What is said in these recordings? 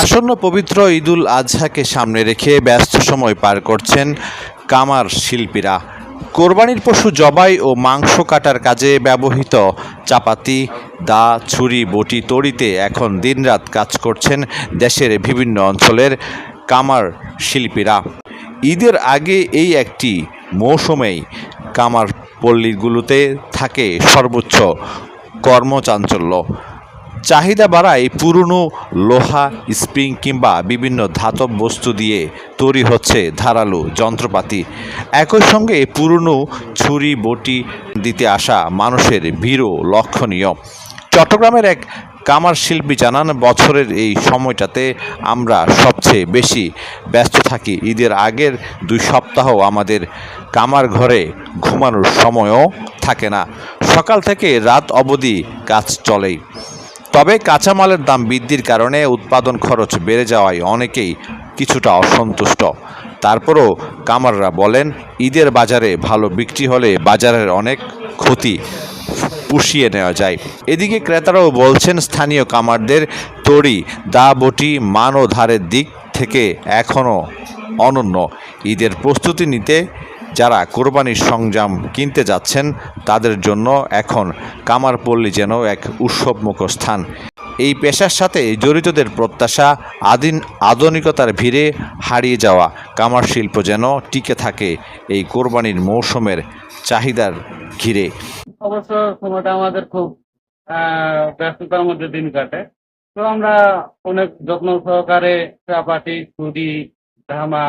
আসন্ন পবিত্র ঈদুল আজহাকে সামনে রেখে ব্যস্ত সময় পার করছেন কামার শিল্পীরা। কোরবানির পশু জবাই ও মাংস কাটার কাজে ব্যবহৃত চাপাতি, দা, ছুরি, বটি তড়িতে এখন দিনরাত কাজ করছেন দেশের বিভিন্ন অঞ্চলের কামার শিল্পীরা। ঈদের আগে এই একটি মৌসুমেই কামার পল্লীগুলোতে থাকে সর্বোচ্চ কর্মচাঞ্চল্য। চাহিদা বাড়ায় পুরনো লোহা, স্প্রিং কিংবা বিভিন্ন ধাতব বস্তু দিয়ে তৈরি হচ্ছে ধারালো যন্ত্রপাতি। একই সঙ্গে পুরনো ছুরি, বটি দিতে আসা মানুষের ভিড়ও লক্ষণীয়। চট্টগ্রামের এক কামার শিল্পী জানান, বছরের এই সময়টাতে আমরা সবচেয়ে বেশি ব্যস্ত থাকি। ঈদের আগের দুই সপ্তাহ আমাদের কামার ঘরে ঘুমানোর সময়ও থাকে না। সকাল থেকে রাত অবধি কাজ চলেই। তবে কাঁচামালের দাম বৃদ্ধির কারণে উৎপাদন খরচ বেড়ে যাওয়ায় অনেকেই কিছুটা অসন্তুষ্ট। তারপরও কামাররা বলেন, ঈদের বাজারে ভালো বিক্রি হলে বাজারের অনেক ক্ষতি পুষিয়ে নেওয়া যায়। এদিকে ক্রেতারাও বলছেন, স্থানীয় কামারদের তড়ি, দা, বটি, মান ও ধারের দিক থেকে এখনও অনন্য। ঈদের প্রস্তুতি নিতে যারা কোরবানির সংজাম কিনতে যাচ্ছেন, তাদের জন্য এখন কামারপল্লী যেন এক উৎসবমুখ স্থান। এই পেশার সাথে জড়িতদের প্রত্যাশা, আদিন আধুনিকতার ভিড়ে হারিয়ে যাওয়া কামার শিল্প যেন টিকে থাকে এই কোরবানির মৌসুমের চাহিদার ঘিরে। আমাদের খুব ব্যস্ততার মধ্যে দিন কাটে। তো আমরা অনেক যত্ন সহকারে চাপাটি ছুরি ধামা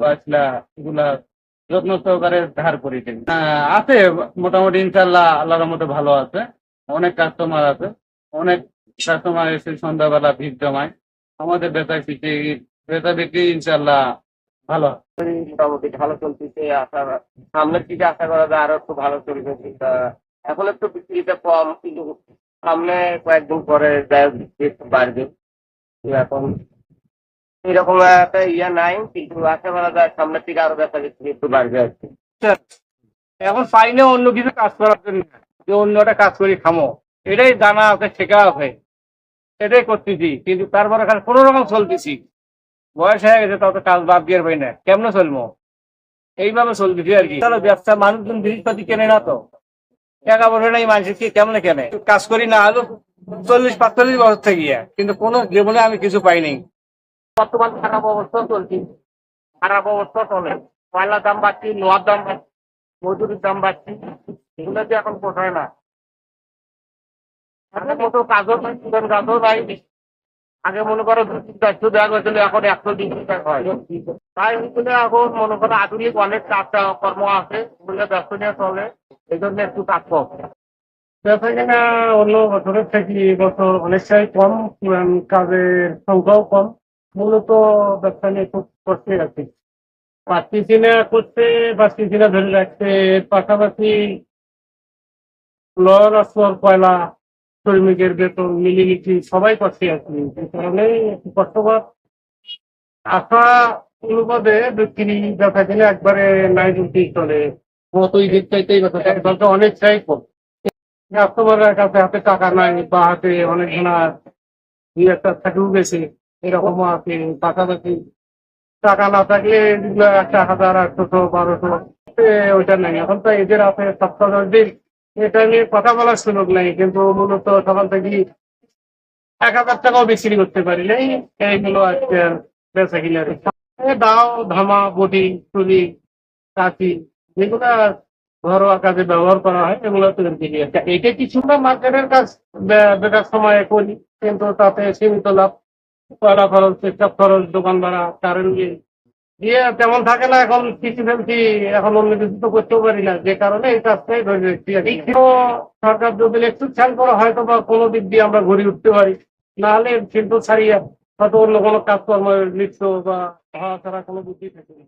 বাসলা এগুলা যত্ন সহকারে ধার করি। আহ, আছে মোটামুটি ইনশাল্লাহ আল্লাহর মধ্যে ভালো আছে। অনেক কাস্টমার আছে অনেক কাস্টমার এসে সন্ধ্যাবেলা ভিড় জমায়। আমাদের বেচা বিক্রি বেচা বিক্রি ইনশাল্লাহ ভালো। মোটামুটি ভালো চলতেছে আশা সামনের দিকে আশা করা যায় আরও একটু ভালো চলবে। এখন একটু বিক্রিটা কম কিন্তু সামনে কয়েকদিন পরে একটু বাড়বে। এখন এরকম একটা ইয়ে নাই, কিন্তু আশা করা যায় সামনের দিকে আরও দেখা বিক্রি একটু বাড়বে আর কি। এখন পাই অন্য কিছু কাজ করার জন্য, যে অন্য একটা কাজ করি খামো। এটাই জানা আছে শেখা আছে এটাই করতেছি, কিন্তু তারপরে খালি কোনো রকম চলতেছি। বয়স হয়ে গেছে তত কাজ বাদ দিয়ে পাই না। কেমন চলবো? এইভাবে চলতেছি আর কি। তাহলে ব্যবসা, মানুষজন জিনিসপাতি কেনে না তো? টাকা পয়সা নাই, মানুষের কি কেমনে কেনে? কাজ করি না হলো চল্লিশ, পাঁচচল্লিশ বছর থেকে কিন্তু কোনো জীবনে আমি কিছু পাইনি। বর্তমান খারাপ অবস্থা চলছে। খারাপ অবস্থা চলে। কয়লার দাম বাড়ছে, লোহার দাম বাড়ছে, মজুরির দাম বাড়ছে। এগুলো তো এখন পোষায় না। আগের কাজও নাই student কাজও নাই। আগে মনে করো চারশো দেওয়া গেছিল এখন একশো হয়। তাই ওইগুলো এখন মনে করো আধুনিক অনেক কাজ কর্ম আছে ওগুলো ব্যস্ত নিয়ে চলে। এই জন্য একটু কাজ কম। অন্য বছরের থেকে এবছর অনেকটাই কম কাজের সংখ্যাও কম। মূলত ব্যবসা নিয়ে খুব কষ্টে আছি। পাচ্ছি না করতে পাচ্ছি না ধরে রাখতে পাশাপাশি লর আসর কয়লা, শ্রমিকের বেতন মিলিমিটি সবাই কষ্টে আছি। এই কারণে একটু কষ্টকর। আশা অনুপাতে বিক্রি, ব্যবসা কিনে একবারে নাই বলতেই চলে। গত ঈদের চাইতেই ব্যবসা অনেকটাই কম। কাস্টমারের কাছে হাতে টাকা নাই, বা হাতে অনেক দুই একটা থাকেও গেছে এরকমও আছে, পাশাপাশি টাকা না থাকলে একটা হাজার আটশোশো বারোশো ওইটা নাই। এখন তো এদের আছে সপ্তাহ দশ দিন। এটা নিয়ে কথা বলার সুযোগ নাই, কিন্তু মূলত সকাল থেকে এক হাজার টাকাও বিক্রি করতে পারি নাই। এইগুলো আজকে বেচা দাও, ধামা, বটি, চুরি, কাঁচি, যেগুলো ঘরোয়া কাজে ব্যবহার করা হয়, এগুলো তুলে দিয়ে এটা কিছুটা মার্কেটের কাজ? বেকার সময়ে করি, কিন্তু তাতে সীমিত লাভ কয়লা খরচ পেশাব খরচ, দোকান ভাড়া কারেন্ট বিল দিয়ে তেমন থাকে না, এখন কিছু ফেলছি, এখন অন্য কিছু তো করতেও পারি না। যে কারণে এই কাজটাই ধরে রাখছি। সরকার যদি একটু খেয়াল করা হয়তো বা কোনো দিক দিয়ে আমরা ঘুরে উঠতে পারি। নাহলে শিল্প ছাড়িয়ে হয়তো অন্য কোনো কাজকর্ম লিপ্ত বা হওয়া ছাড়া কোনো বুদ্ধি থাকে না।